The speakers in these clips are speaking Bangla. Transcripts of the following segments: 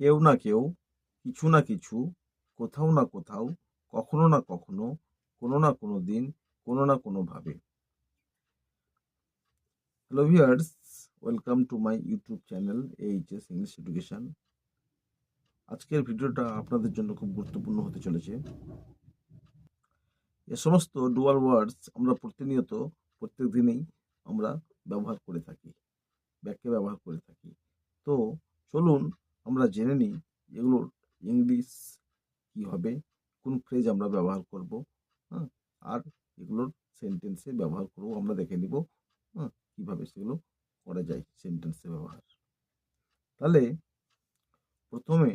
কেউ না কেউ, কিছু না কিছু, কোথাও না কোথাও, কখনো না কখনো, কোনো না কোনো দিন, কোনো না কোনোভাবে hello viewers welcome to my YouTube channel HS English education আজকের ভিডিওটা আপনাদের জন্য খুব গুরুত্বপূর্ণ হতে চলেছে। এ সমস্ত ডুয়াল ওয়ার্ডস আমরা প্রতিনিয়ত, প্রত্যেক দিনেই আমরা ব্যবহার করে থাকি, ব্যাখ্যা ব্যবহার করে থাকি। তো চলুন আমরা জেনে নিই এগুলোর ইংলিশ কী হবে, কোন ফ্রেজ আমরা ব্যবহার করব হ্যাঁ? আর এগুলোর সেন্টেন্সে ব্যবহার করব, আমরা দেখে নিব হ্যাঁ? কীভাবে সেগুলো করা যায় সেন্টেন্সে ব্যবহার। তাহলে প্রথমে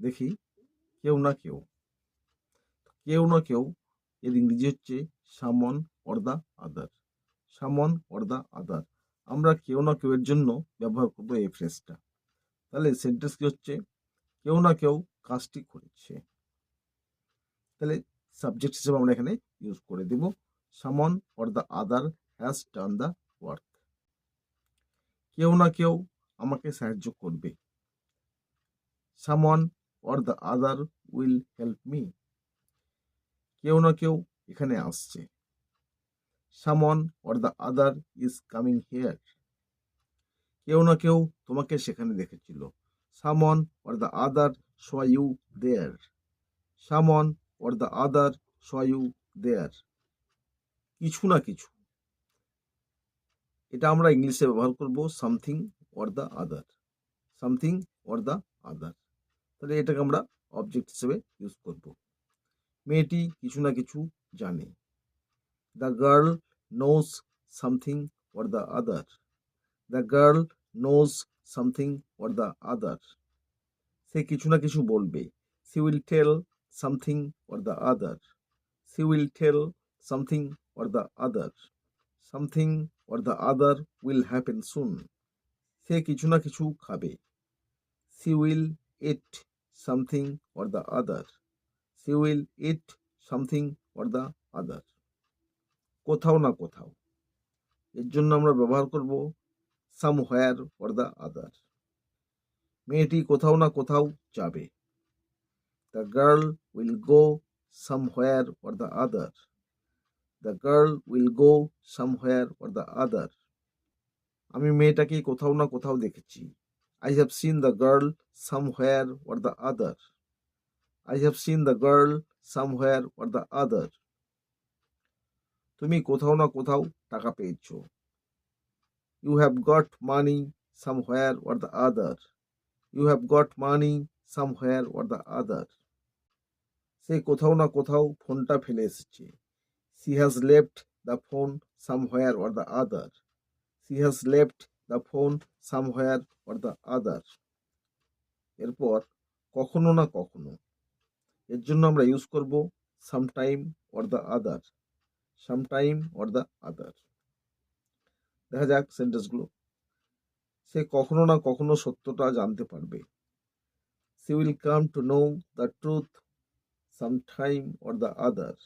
দেখি কেউ না কেউ কেউ না কেউ এর ইংরেজি হচ্ছে সামন অর দ্য আদার সামন অর দ্য আদার আমরা কেউ না কেউ এর জন্য ব্যবহার করব এই ফ্রেজটা তাহলে সেন্টেন্স কি হচ্ছে? কেউ না কেউ কাজটি করেছে। তাহলে সাবজেক্ট হিসেবে আমরা এখানে ইউজ করে দেব। Someone or the other has done the work কেউ না কেউ আমাকে সাহায্য করবে। Someone or the other will help me কেউ না কেউ এখানে আসছে। Someone or the other is coming here কেউ না কেউ তোমাকে সেখানে দেখেছিল। Someone or the other you there someone or the other saw you there কিছু না কিছু। এটা আমরা ইংলিশে ব্যবহার করব something or the other something or the other তাহলে এটাকে আমরা অবজেক্ট হিসেবে ইউজ করব। মেয়েটি কিছু না কিছু জানে। The girl knows something or the other the girl knows something or the other সে কিছু না কিছু বলবে। She will tell something or the other she will tell something or the other something or the other will happen soon সে কিছু না কিছু খাবে। She will eat something or the other she will eat something or the other কোথাও না কোথাও। এর জন্য আমরা ব্যবহার করব somewhere or the other. মেয়েটি কোথাও না কোথাও যাবে। The girl will go somewhere or the other the girl will go somewhere or the other আমি মেয়েটাকে কোথাও না কোথাও দেখেছি। I have seen the girl somewhere or the other I have seen the girl somewhere or the other তুমি কোথাও না কোথাও টাকা পেয়েছ। Got money somewhere or the other you have got money somewhere or the other সে কোথাও না কোথাও ফোনটা ফেলে এসেছে। She has left the phone somewhere or the other she has left the phone somewhere or the other এরপর, কখনো না কখনো, এর জন্য আমরা ইউজ করব sometime or the other sometime or the other দেখা যাক সেন্টেন্সগুলো সে কখনো না কখনো সত্যটা জানতে পারবে। She will come to know the truth sometime or the other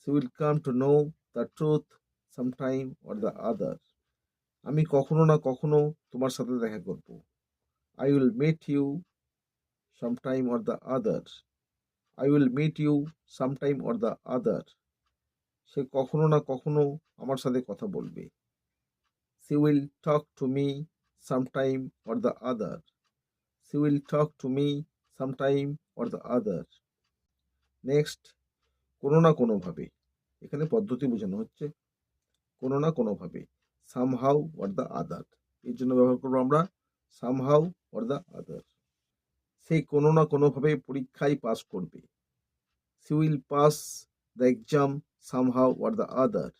she will come to know the truth sometime or the other আমি কখনো না কখনো তোমার সাথে দেখা করব। I will meet you sometime or the other I will meet you sometime or the other সে কখনো না কখনো আমার সাথে কথা বলবে। She will talk to me sometime or the other she will talk to me sometime or the other next কোনো না কোনোভাবে। এখানে পদ্ধতি বোঝানো হচ্ছে। কোনো না কোনোভাবে। সামহাউ অর দ্য আদার এর জন্য ব্যবহার করব আমরা সামহাউ অর দ্য আদার সেই কোনো না কোনোভাবে পরীক্ষায় পাস করবে। She will pass the exam somehow or the other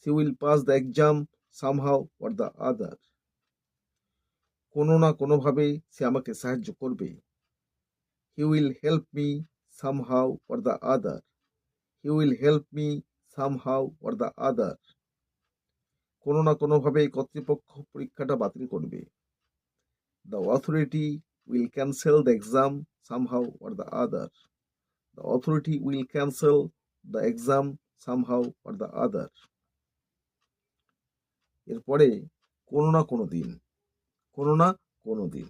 she will pass the exam somehow or the other কোনো না কোনোভাবে সে আমাকে সাহায্য করবে। He will help me somehow or the other he will help me somehow or the other কোনো না কোনোভাবে কর্তৃপক্ষ পরীক্ষাটা বাতিল করবে। The authority will cancel the exam somehow or the other the authority will cancel the exam somehow or the other এরপরে কোনো না কোনো দিন, কোনো না কোনো দিন।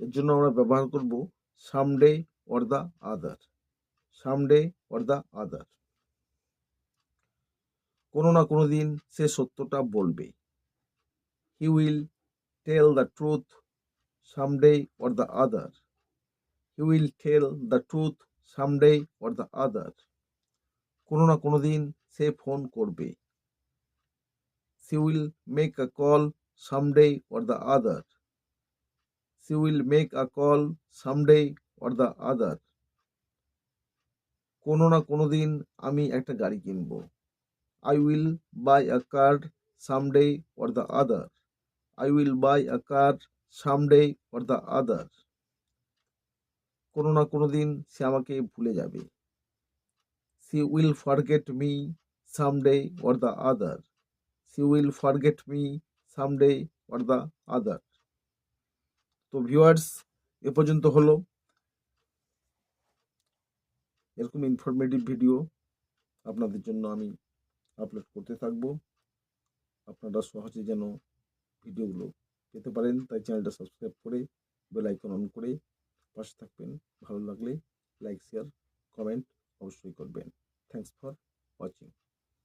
এর জন্য আমরা ব্যবহার করব someday or the other someday or the other কোনো না কোনো দিন সে সত্যটা বলবে। He will tell the truth someday or the other he will tell the truth someday or the other কোনো না কোনো দিন সে ফোন করবে। She will make a call someday or the other she will make a call someday or the other কোনো না কোনো দিন আমি একটা গাড়ি কিনবো। I will buy a car someday or the other I will buy a car someday or the other কোনো না কোনো দিন সে আমাকে ভুলে যাবে। She will forget me someday or the other she will forget me someday or the other তো ভিউয়ার্স এ পর্যন্ত হলো। এরকম ইনফরমেটিভ ভিডিও আপনাদের জন্য আমি আপলোড করতে থাকব। আপনারা সহজে যেন ভিডিওগুলো পেতে পারেন। তাই চ্যানেলটা সাবস্ক্রাইব করে বেল আইকন অন করে পাশে থাকবেন। ভালো লাগলে লাইক শেয়ার কমেন্ট অবশ্যই করবেন। Thanks for watching